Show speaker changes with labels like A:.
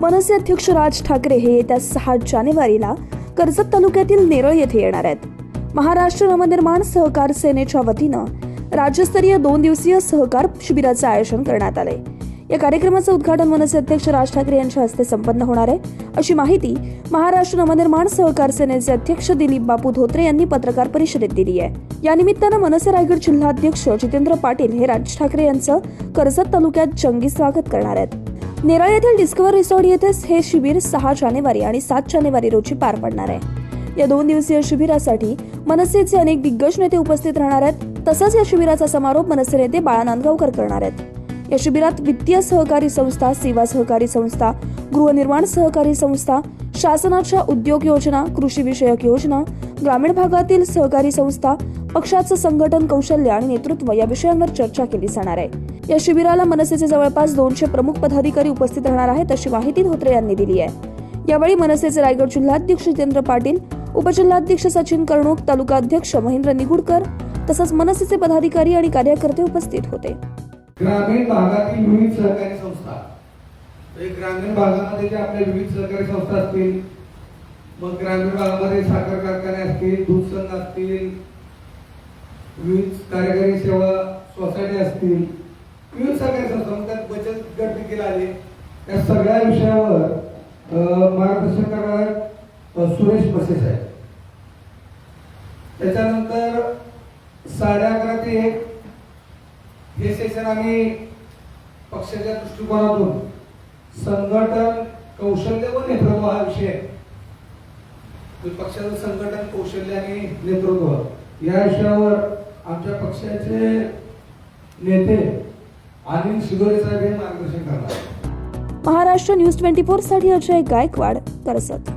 A: मनसे अध्यक्ष राज ठाकरे हे येत्या सहा जानेवारीला कर्जत तालुक्यातील नेरळ येथे येणार आहेत. महाराष्ट्र नवनिर्माण सहकार सेनेच्या वतीनं राज्यस्तरीय दोन दिवसीय सहकार शिबिराचं आयोजन करण्यात आलंय. या कार्यक्रमाचं उद्घाटन मनसे अध्यक्ष राज ठाकरे यांच्या हस्ते संपन्न होणार आहे. अशी माहिती महाराष्ट्र नवनिर्माण सहकार सेनेचे अध्यक्ष दिलीप बापू धोत्रे यांनी पत्रकार परिषदेत दिली आहे. या निमित्तानं मनसे रायगड जिल्हाध्यक्ष जितेंद्र पाटील हे राज ठाकरे यांचं कर्जत तालुक्यात जंगी स्वागत करणार आहेत. नेरळ येथील डिस्कवर रिसॉर्ट येथेच हे शिबिर सहा जानेवारी आणि सात जानेवारी रोजी पार पडणार आहे. या दोन दिवसीय शिबिरासाठी मनसेचे अनेक दिग्गज नेते उपस्थित राहणार आहेत. तसंच या शिबिराचा समारोप मनसे नेते बाळा नांदगावकर करणार आहेत. या शिबिरात वित्तीय सहकारी संस्था सेवा सहकारी संस्था गृहनिर्माण सहकारी संस्था शासनाच्या उद्योग योजना कृषी विषयक योजना ग्रामीण भागातील सहकारी संस्था पक्षाचं संघटन कौशल्य आणि नेतृत्व या विषयांवर चर्चा केली जाणार आहे. या शिबिराला मनसेचे जवळपास दोनशे प्रमुख पदाधिकारी उपस्थित राहणार आहेत अशी माहिती धोत्रे यांनी दिली आहे. यावेळी मनसेचे रायगड जिल्हाध्यक्ष जितेंद्र पाटील उपजिल्हाध्यक्ष सचिन कर्णूक तालुका अध्यक्ष महेंद्र निगुडकर तसंच मनसेचे पदाधिकारी आणि कार्यकर्ते उपस्थित होते.
B: ग्रामीण भागातील विविध सहकारी संस्था. म्हणजे ग्रामीण भागामध्ये जे आपल्या विविध सहकारी संस्था असतील मग ग्रामीण भागामध्ये साखर कारखाने असतील दूध संघ असतील विविध कार्यकारी सेवा सोसायटी असतील विविध सहकारी संस्था त्यात बचत गट देखील आले त्या सगळ्या विषयावर मार्गदर्शन करणारा सुरेश बसेस आहे त्याच्यानंतर साडे अकरा ते एक हे सेशन आम्ही पक्षाच्या दृष्टिकोनातून संघटन कौशल्य व नेतृत्व हा विषय पक्षाचं संघटन कौशल्य आणि नेतृत्व या विषयावर आमच्या पक्षाचे नेते अनिल शिदोरे साहेब हे मार्गदर्शन करणार
A: महाराष्ट्र न्यूज ट्वेंटी फोरसाठी अजय गायकवाड करसत